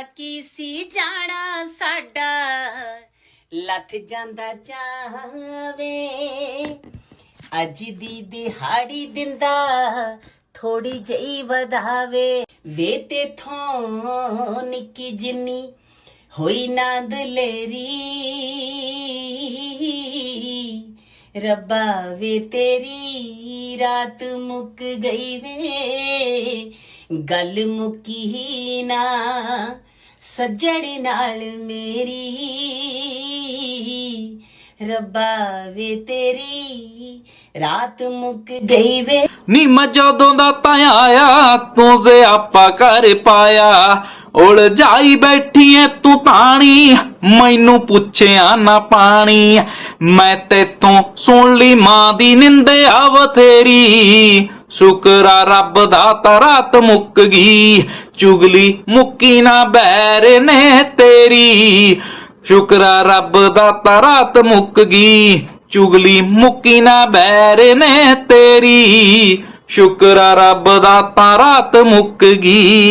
ਕੀ ਸੀ ਜਾਣਾ? ਸਾਡਾ ਲੱਥ ਜਾਂਦਾ ਜਾਵੇ। ਅੱਜ ਦੀ ਦਿਹਾੜੀ ਦਿੰਦਾ ਥੋੜੀ ਜਿਹੀ ਵਧਾਵੇ। ਵੇ ਤੇ ਥੋਂ ਨਿੱਕੀ ਜਿੰਨੀ ਹੋਈ ਨਾ ਦਲੇਰੀ ਰੱਬਾ ਵੇ ਤੇਰੀ ਰਾਤ ਮੁੱਕ ਗਈ ਵੇ। ਗੱਲ ਮੁੱਕੀ ਨਾ, ਸੱਜਣ ਨਾਲ ਮੇਰੀ। ਰੱਬਾ ਵੇ ਤੇਰੀ ਰਾਤ ਮੁੱਕ ਗਈ ਵੇ। ਨੀ ਮੈਂ ਜਦੋਂ ਦਾ ਤਾਂ ਆਇਆ, ਤੂੰ ਸਿਆਪਾ ਕਰ ਪਾਇਆ ਉਲ ਜਾਈ ਬੈਠੀ ਐ ਤੂੰ ਤਾਣੀ ਮੈਨੂੰ ਪੁੱਛਿਆ ਨਾ ਪਾਣੀ ਮੈਂ ਤੇਤੋਂ ਸੁਣ ਲਈ ਮਾਂ ਦੀ ਨਿੰਦਿਆ ਬਥੇਰੀ। ਸ਼ੁਕਰ ਰੱਬ ਦਾ ਤਾਂ ਰਾਤ ਮੁੱਕ ਗਈ। ਚੁਗਲੀ ਮੁੱਕੀ ਨਾ ਬੈਰ ਨੇ ਤੇਰੀ। ਸ਼ੁਕਰਾ ਰੱਬ ਦਾ ਤਰਾਤ ਮੁੱਕ ਗਈ। ਚੁਗਲੀ ਮੁੱਕੀ ਨਾ ਬੈਰ ਨੇ ਤੇਰੀ। ਸ਼ੁਕਰਾ ਰੱਬ ਦਾ ਤਾਂ ਮੁੱਕ ਗਈ।